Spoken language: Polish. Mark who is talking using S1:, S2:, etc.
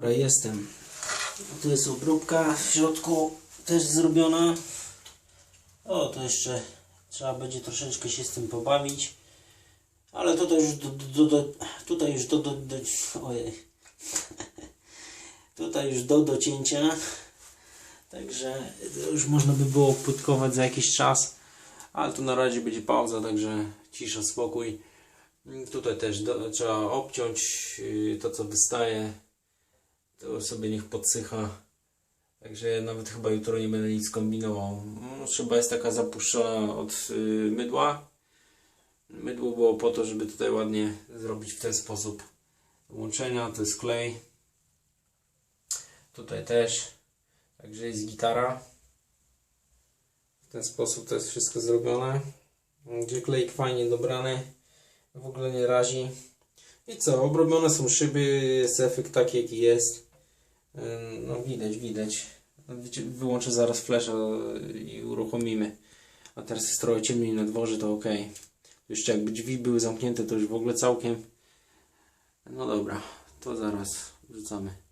S1: Dobra, jestem. Tu jest obróbka w środku też zrobiona. O, to jeszcze trzeba będzie troszeczkę się z tym pobawić. Ale tutaj już do, do, do, tutaj już do, do, do ojej. tutaj już do docięcia. Także już można by było płytkować za jakiś czas. Ale tu na razie będzie pauza, także cisza, spokój. Mm, Tutaj też do, trzeba obciąć yy, to, co wystaje. To sobie niech podsycha. Także nawet chyba jutro nie będę nic kombinował. No, Szyba jest taka zapuszczona od yy, mydła. Mydło było po to, żeby tutaj ładnie zrobić w ten sposób łączenia. To jest klej. Tutaj też. Także jest gitara. W ten sposób to jest wszystko zrobione. Gdzie klejk fajnie dobrany. W ogóle nie razi. I co? Obrobione są szyby. Jest efekt taki jaki jest. No widać, widać. Wyci- Wyłączę zaraz flasha i uruchomimy. A teraz jest trochę ciemniej na dworze, to ok. Jeszcze jakby drzwi były zamknięte, to już w ogóle całkiem. No dobra, to zaraz wrzucamy.